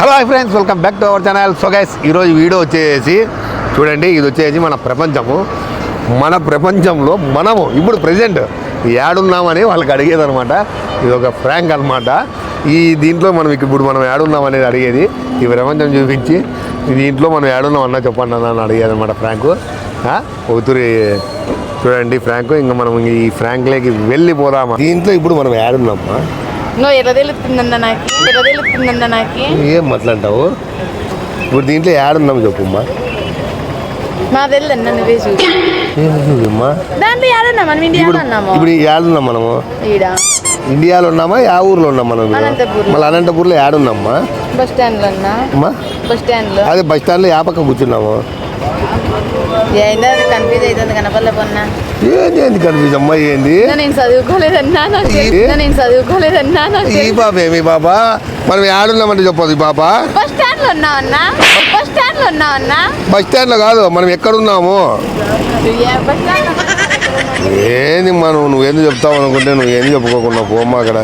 Hello friends welcome back to our channel so guys ఈరోజు video వచ్చేసి చూడండి ఇది వచ్చేసి మన ప్రపంచము. మన ప్రపంచంలో మనము ఇప్పుడు ప్రజెంట్ ఏడున్నామని వాళ్ళకి అడిగేది అనమాట ఇది ఒక ఫ్రాంక్ అనమాట ఈ దీంట్లో మనం ఇప్పుడు మనం ఏడున్నాం అనేది అడిగేది. ఈ ప్రపంచం చూపించి దీంట్లో మనం ఏడున్నాం అన్నా చెప్పండి అన్న అని అడిగేది అనమాట ఫ్రాంకు ఒకతూరి చూడండి ఫ్రాంకు ఇంకా మనం ఈ ఫ్రాంక్లోకి వెళ్ళిపోదామా? దీంట్లో ఇప్పుడు మనం ఏడున్నామా? నువ్వు ఎర్ర తెలుస్తుందన్న నాకు. ఎర్ర తెలుస్తుందన్న నాకు. ఏం మాట్లాంటావు ఇప్పుడు దీంట్లో ఏడున్నాం చెప్పుమ్మా. నువ్వే చూసి దాంట్లో ఏడన్నా మనం ఇప్పుడు ఉన్నాము? ఇప్పుడు ఏడున్నాం మనము? ఈడ. ఇండియాలో ఉన్నామా? యా ఊర్లో ఉన్నాం మనం ఇప్పుడు? అనంతపూర్లో. మళ్ళీ అనంతపూర్లో ఏడున్నామ్మా బస్ స్టాండ్లో బస్ అదే బస్ స్టాండ్లో యా పక్క కూర్చున్నాము. ఏందో కన్ఫ్యూజ్ అమ్మా ఏంది? నేను చదువుకోలేదన్నా. నేను చదువుకోలేదన్నా ఈ పాప ఏమి పాప మనం ఏడున్నామంటే చెప్పదు ఈ పాప బస్ స్టాండ్లో ఉన్నావు అన్నా? బస్ స్టాండ్లో ఉన్నావు అన్నా? బస్ స్టాండ్లో కాదు మనం ఎక్కడున్నాము? స్టాండ్లో? ఏంది మనం నువ్వేంది చెప్తావు అనుకుంటే నువ్వు ఏంది చెప్పుకోకుండా పోమ్మా అక్కడ.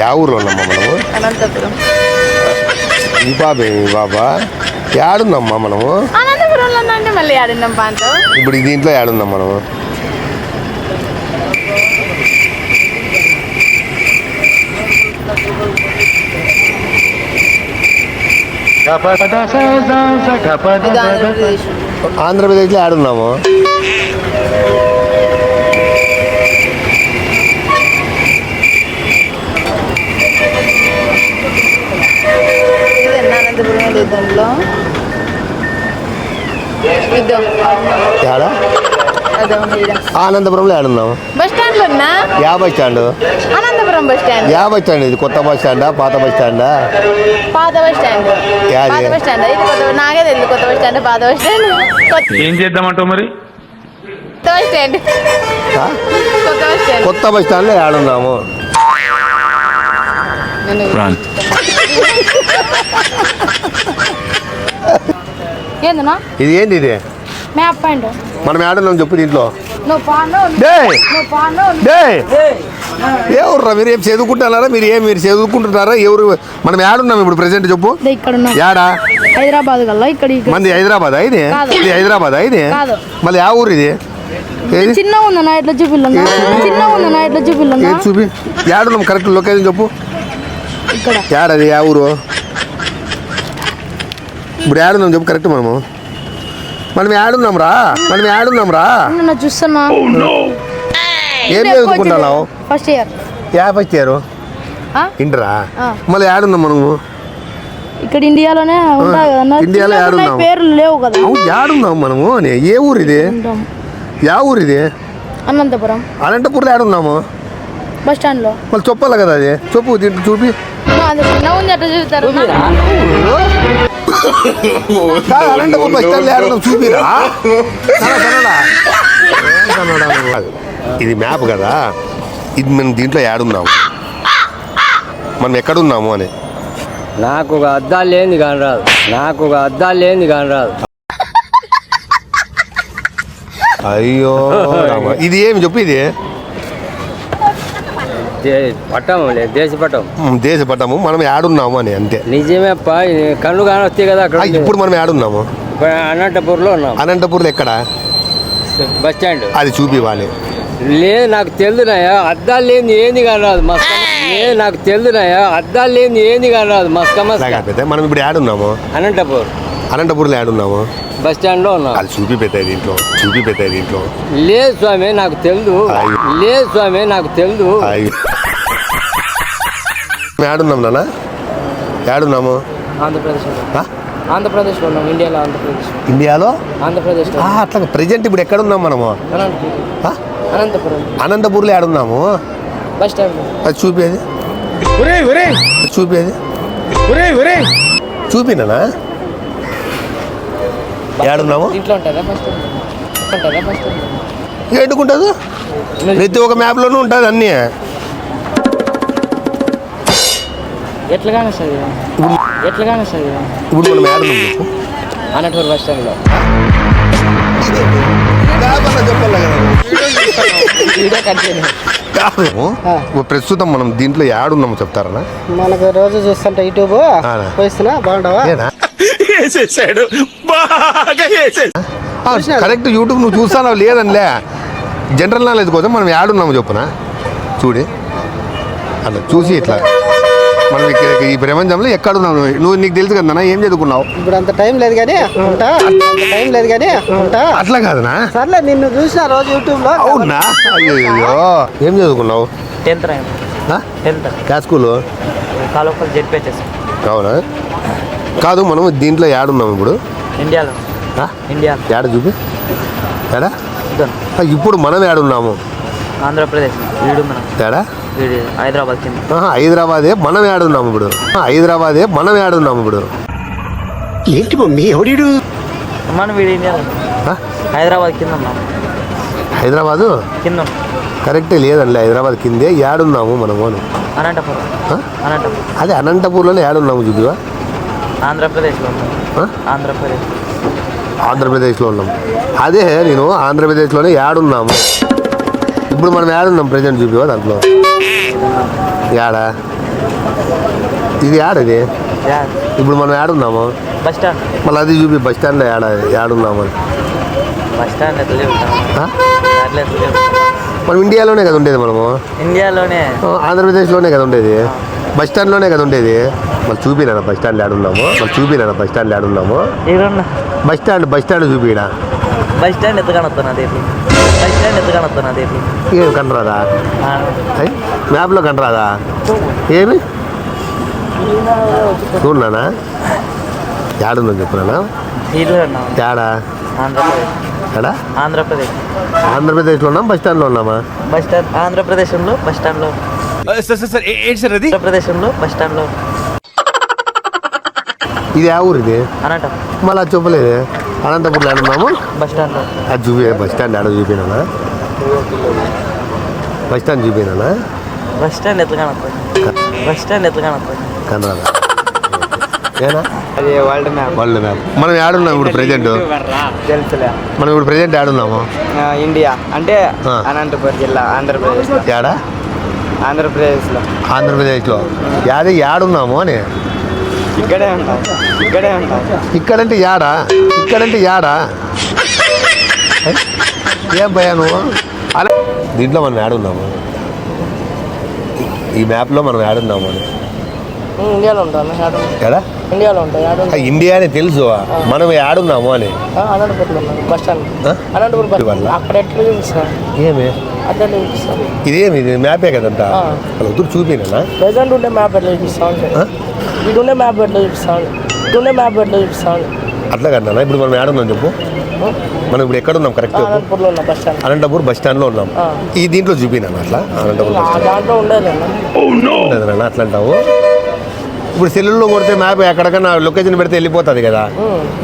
యా ఊర్లో ఉన్నామ్మా మనము? అనంతపురం. ఈ ఏమి ఈ పాప ఏడున్నామ్మా మనము అంటే మళ్ళీ పాంతో? ఇప్పుడు దీంట్లో ఇది ఆంధ్రప్రదేశ్ ఆంధ్రప్రదేశ్లో ఏడున్నాము. ఇది అనంతపురం యుద్ధంలో ఈడ. ఆనందపురంలో ఏడున్నాము బస్ స్టాండ్లో ఉన్నా yeah bus stand Anantapuram bus stand yeah bus stand ఇది కొత్త బస్ స్టాండా పాత బస్ స్టాండా పాత బస్ స్టాండ్ యాది? పాత బస్ స్టాండ్ ఇది కొత్త నాకే తెలియదు కొత్త బస్ స్టాండ్ పాత బస్ స్టాండ్ కొత్త ఏం చేద్దామంటావు మరి బస్ స్టాండ్ ఆ? కొత్త బస్ స్టాండ్ కొత్త బస్ స్టాండ్లో ఏడున్నాము నేను- ఏందన్నా ఇది ఏంటి ఇది? మ్యాప్ పాయింట్ మనం ఏడున్నాం చెప్పు దీంట్లో. ఎవరురా మీరు ఏం చదువుకుంటున్నారా? మీరు ఏం మీరు చదువుకుంటున్నారా? ఎవరు మనం ఏడున్నాం ఇప్పుడు ప్రెసెంట్ చెప్పు. ఇక్కడ ఉన్నాం. యాడా? హైదరాబాద్ ఇక్కడ మంది హైదరాబాద్ ఇది. ఇది హైదరాబాద్ ఇది? కాదు. మళ్ళీ ఆ ఊరు ఇది? ఏది? చిన్నగా ఉందన్నా ఇట్లా చూపిల్లంగా చిన్నగా ఉందన్నా ఇట్లా చూపిల్లంగా ఏది చూపి? ఏడున్నాం కరెక్ట్ లొకేషన్ చెప్పు. ఇక్కడ. ఏడది ఆ ఊరు? ఇప్పుడు ఏడున్నాం చెప్పు కరెక్ట్ మనము. మనం ఏడున్నాం రా మనం ఏడున్నాం రా నిన్న చూస్తున్నా. ఏం చదువుకుంటున్నావు? ఫస్ట్ ఇయర్ యా ఫస్ట్ ఇయర్ ఇంటరా. మళ్ళీ ఏడున్నాం మనము. ఇక్కడ ఇండియాలోనే ఉంటాయి కదా ఇండియాలో ఏడున్నాం? పేర్లు లేవు కదా. అవును ఏడున్నాం మనము. ఏ ఊరు ఇది? యా ఊరు ఇది? అనంతపురం. అనంతపూర్లో ఏడున్నాము బస్ స్టాండ్లో మళ్ళీ చెప్పాలి కదా అది? చెప్పు దీంట్లో చూపి. ఉంది అట్లా చూస్తారు. కాదు, అనంతపూర్ బస్ స్టాండ్ ఏడున్నాం చూపిరా. ఇది మ్యాప్ కదా. ఇది మనం దీంట్లో ఏడున్నాము మనం ఎక్కడున్నాము అని. నాకు ఒక అద్దాలు లేని కాని రాదు నాకు ఒక అద్దాలు లేని కాని రాదు అయ్యో రామ. ఇది ఏమి? చెప్పు ఇది. పట్టం లేదు దేశ పట్టం. దేశ పట్టము మనం ఏడున్నాము అని అంతే. నిజమే కళ్ళు కానొస్తాయి కదా అక్కడ ఇప్పుడు మనం ఇప్పుడు అనంతపూర్లో ఉన్నాం. అనంతపూర్లో ఎక్కడ? Bus stand. అది చూపివ్వాలి. లేదు నాకు తెలుదునాయా అద్దాలు లేని ఏంది కాని రాదు మస్క లేదు నాకు తెలుదునాయా అద్దాలు లేని ఏంది కాని రాదు మస్క మస్క మనం ఇప్పుడు ఏడున్నాము అనంతపూర్. అనంతపూర్లో ఏడున్నాము బస్ స్టాండ్లో ఉన్నాం. అది చూపిపెట్టాయి దీంట్లో చూపిపెట్టాయి దీంట్లో. లేదు స్వామి నాకు తెలుదు. లేదు స్వామి నాకు తెలుదు. అయ్యో. మేము ఏడున్నాం నాన్న? ఏడున్నాము ఆంధ్రప్రదేశ్ ఆ? ఆంధ్రప్రదేశ్లో ఉన్నాం ఇండియాలో ఆంధ్రప్రదేశ్ ఇండియాలో? ఆంధ్రప్రదేశ్లో. ఆ, అట్లా ప్రజెంట్ ఇప్పుడు ఎక్కడున్నాం మనము? అనంతపురం. అనంతపూర్లో ఏడున్నాము బస్ స్టాండ్. అది చూపేది. చూపేది. చూపినా? ఏడున్నాము ఇంట్లో ఉంటుందా బస్ స్టాండ్? ఉంటుందా బస్ స్టాండ్? ఎందుకుంటుంది ప్రతి ఒక్క మ్యాప్లోనూ ఉంటుంది అన్నీ. ఎట్లా కానొస్తుంది ఎట్లా కానొస్తుంది ఇప్పుడు మనం బస్ స్టాండ్లో. ఇప్పుడు ప్రస్తుతం మనం దీంట్లో యాడున్నాము చెప్తారనా? మనకు రోజు చూస్తుంటే యూట్యూబ్? పోయిస్తున్నా బాగుంటావా? వేసేసాడు. బాగా కరెక్ట్ యూట్యూబ్ నువ్వు చూస్తానో లేదనిలే. జనరల్ నాలెడ్జ్ కోసం మనం యాడున్నాము చెప్పునా? చూడి. అట్లా చూసి ఇట్లా మనం ఇక్కడ ఈ ప్రపంచంలో ఎక్కడున్నావు? నువ్వు? నువ్వు నీకు తెలుసు కదా ఏం చదువుకున్నావు? ఇప్పుడు అంత టైం లేదు కానీ ఉంటా. అంత టైం లేదు కానీ ఉంటా. అట్లా కాదనా? సర్లే నిన్ను చూసిన రోజు యూట్యూబ్లో అవునా? అయ్యో ఏం చదువుకున్నావు? టెన్త్? టెన్త్. క్యా స్కూల్? కాలోపల్ జెడ్పీహెచ్ఎస్ అవునా కాదు మనం దీంట్లో యాడున్నాం ఇప్పుడు. ఇండియాలో. ఆ? ఇండియాలో. యాడ చూపి. యాడా? ఇప్పుడు మనం యాడున్నాము. ఆంధ్రప్రదేశ్. వీడు హైదరాబాద్ కింద. హైదరాబాదే మనం యాడున్నాము ఇప్పుడు. ఆ, హైదరాబాదే మనం యాడున్నాము ఇప్పుడు. మనం వీడు ఇండియాలో ఆ? హైదరాబాద్ కింద హైదరాబాదు? కింద. కరెక్టే లేదండి హైదరాబాద్ కిందే యాడున్నాము మనము అని. అనంతపురం? అనంతపురం. అదే అనంతపూర్లోనే యాడున్నాము చూపివా ఆంధ్రప్రదేశ్లో? ఆంధ్రప్రదేశ్. ఆంధ్రప్రదేశ్లో ఉన్నాం. అదే నేను ఆంధ్రప్రదేశ్లోనే యాడున్నాము ఇప్పుడు మనం యాడున్నాం ప్రజెంట్ చూపివా దాంట్లో? యాడా? ఇది యాడది యా. ఇప్పుడు మనం యాడున్నాము? Bus stand. మళ్ళీ అది చూపి బస్ స్టాండ్లో యాడ యాడున్నాము? బస్ స్టాండ్ మనం ఇండియాలోనే కదా ఉండేది మనము. ఇండియాలోనే. ఆంధ్రప్రదేశ్లోనే కదా ఉండేది. బస్ స్టాండ్లోనే కదా ఉండేది. మళ్ళీ చూపినా బస్ స్టాండ్ యాడున్నాము? మళ్ళీ చూపినా బస్ స్టాండ్ ఇక్కడ బస్ స్టాండ్ బస్ స్టాండ్ చూపిడా బస్ స్టాండ్ ఎత్తు కనొస్తున్నది ఎట్లా బస్ స్టాండ్ ఎత్తు కనొస్తున్నది ఎట్లా ఏం? కనరాదా మ్యాప్లో కనరాదా? ఏమి? చూడనా యాడుందని చెప్పునా ఉన్నాం యాడా? ఆంధ్రప్రదేశ్. ఆంధ్రప్రదేశ్లో ఉన్నాం బస్ స్టాండ్లో ఉన్నామా? బస్ స్టాండ్ ఆంధ్రప్రదేశ్లో బస్ స్టాండ్లో. సార్ సార్ సార్ ఏంటి సార్ అది? ఆంధ్రప్రదేశ్లో బస్ స్టాండ్లో. ఇది ఆ ఊరు ఇది అనంతపురం. మళ్ళీ అది చెప్పలేదు? అనంతపూర్లో ఆడున్నాము బస్ స్టాండ్లో అది చూపి బస్ స్టాండ్ ఆడ చూపినా బస్ స్టాండ్ చూపినా బస్ స్టాండ్ ఎట్లా కనొస్తుంది బస్ స్టాండ్ ఎట్లా కనొస్తుంది కనరాదా ఏనా? అది వరల్డ్ మ్యాప్ వరల్డ్ మ్యాప్. మనం యాడున్నాం ఇప్పుడు ప్రెజెంట్ తెలుసులే. మనం ఇప్పుడు ప్రెజెంట్ యాడున్నాము ఇండియా. అంటే. అనంతపురం జిల్లా ఆంధ్రప్రదేశ్ యాడా ఆంధ్రప్రదేశ్లో. ఆంధ్రప్రదేశ్లో. యాదే యాడున్నాము అని? ఇక్కడే ఉంటాం. ఇక్కడే ఉంటాం. ఇక్కడంటే యాడా? ఇక్కడంటే యాడా? ఏ? భయా నువ్వు? అలా దీంట్లో మనం యాడున్నాము ఈ- మ్యాప్లో మనం యాడున్నాము అని ఇండియాలో ఉంటాను యాడు ఎడా ఇండియాలో ఉంటాయి ఇండియా అని తెలుసు మనం యాడున్నాము అని. అనంతపురంలో ఉన్నాను బస్ స్టాండ్? అనంతపురం బస్ వల్ల? అక్కడ ఎట్లా చూపిస్తాను ఏమి? అట్లా చూపిస్తాను ఇదేమి? ఇది మ్యాపే కదంతా వద్దు చూపినా? ప్రెసెంట్ ఉండే మ్యాప్ ఎట్లా చూపిస్తా ఉంటాయి ఆ? ఇటు ఉండే మ్యాప్ ఎట్లా చూపిస్తా ఇటు ఉండే మ్యాప్ ఎట్లా చూపిస్తా అట్లా కదన్నా ఇప్పుడు మనం యాడున్నాం చెప్పు. మనం ఇప్పుడు ఎక్కడ ఉన్నాం కరెక్ట్ ఉన్న బస్ స్టాండ్. అనంతపూర్ బస్ స్టాండ్లో ఉన్నాం. ఈ దీంట్లో చూపినా అట్లా? Anantapur bus stand. అట్లా అంటావు? ఇప్పుడు సెల్లుల్లో కొడితే మ్యాప్ ఎక్కడికన్నా లొకేషన్ పెడితే వెళ్ళిపోతుంది కదా.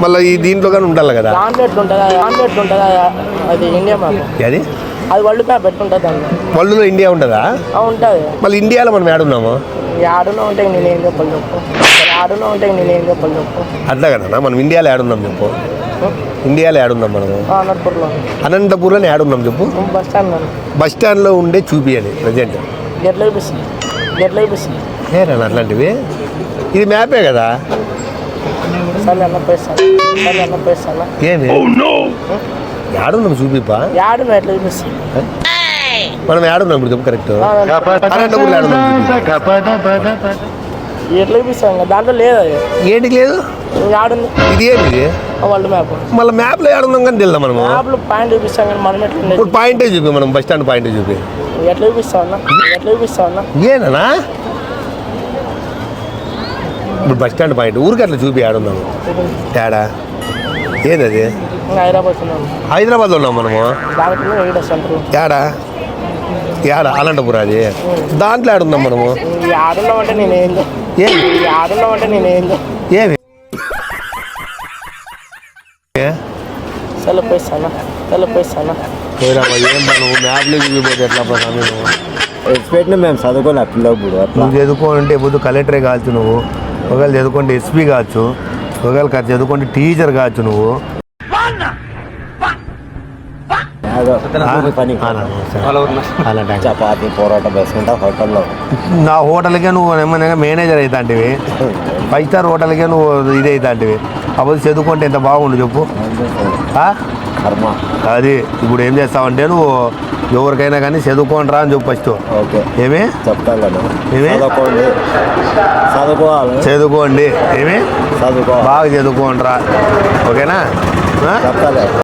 మళ్ళీ ఈ దీంట్లో కానీ ఉండాలి కదా. అది ఇండియా మ్యాప్. అది? అది వరల్డ్ మ్యాప్ దాంట్లో వరల్డ్లో ఇండియా ఉంటుందా? ఉంటుంది. మళ్ళీ ఇండియాలో మనం ఏడున్నాము ఆడులో ఉంటే నేను ఏం చెప్పాలి చెప్పు. ఆడులో ఉంటే నేను ఏం చెప్పాలి చెప్పు. అట్లా కదా మనం ఇండియాలో ఏడున్నాం చెప్పు. ఇండియాలో ఏడున్నాం మనము అనంతపురంలో. అనంతపూర్లోనే ఏడున్నాం చెప్పు. బస్ స్టాండ్ బస్ స్టాండ్లో ఉండే చూపియాలి ప్రజెంట్. ఎట్లా చూపిస్తుంది. ఎట్లా చూపిస్తుంది. ఏనా అట్లాంటివి? ఇది మ్యాపే కదా? సరే అన్న పోయిస్తాను సరే అన్న పోయిస్తాను ఏమి? ఏడున్నాం చూపిపా ఆడును ఎట్లా చూపిస్తుంది? మనం ఏడున్నాం ఇప్పుడు చెప్పు కరెక్ట్ అనంతపూర్లో. ఎట్లా చూపిస్తాం దాంట్లో లేదు ఏంటికి లేదు? ఆడుంది ఇది ఇది? World map. మళ్ళీ మ్యాప్లో ఏడున్నాం కానీ తెలుదా మ్యాప్లో పాయింట్ చూపిస్తాం కానీ మనం ఎట్లా ఉండేది? ఇప్పుడు పాయింటే చూపి మనం బస్ స్టాండ్ పాయింటే చూపి. ఎట్లా చూపిస్తావు అన్న? ఎట్లా చూపిస్తావు అన్న? ఏనా? ఇప్పుడు బస్ స్టాండ్ పాయింట్ ఊరికి అట్లా చూపి ఆడున్నాము తేడా ఏందది హైదరాబాద్ హైదరాబాద్లో ఉన్నాం. మనము. దాంట్లో ఏడా అనంతపురం అది దాంట్లో ఆడున్నాం మనము? ఏమి ఈ ఆడున్నాం అంటే నేను ఏందో? ఏమి ఏ? సెలపోయిస్తానా సెలపోయిస్తానా పోయిరామ్మా, ఏం బా నువ్వు మ్యాప్లో చూపిపోతే ఎట్లా బా స్వామి నువ్వు? ఎక్స్పెక్ట్ మేము చదువుకోలే నువ్వు చదువుకోవాలంటే కలెక్టరే కావచ్చు నువ్వు. ఒకవేళ చదువుకుంటే ఎస్పీ కావచ్చు. ఒకవేళ చదువుకుంటే టీచర్ కావచ్చు నువ్వు యాదో పని అలా థాంక్స్. చపాతి పొరోటా వేసుకుంటా హోటల్లో. నా హోటల్కే నువ్వు ఏమన్నా మేనేజర్ అవుతాంటివి ఫైవ్ స్టార్ హోటల్కే నువ్వు ఇది అవుతాంటివి అప్పుడు చదువుకుంటే ఎంత బాగుండు చెప్పు? కర్మ. అది ఇప్పుడు ఏం చేస్తావంటే నువ్వు ఎవరికైనా కానీ చదువుకోండి రా అని చెప్పు ఫస్ట్. ఓకే. ఏమి? చెప్తాను ఏమి? చదువుకోండి. చదువుకోవాలి. చదువుకోండి. ఏమి? చదువుకోవాలి. బాగా చదువుకోండి రా ఓకేనా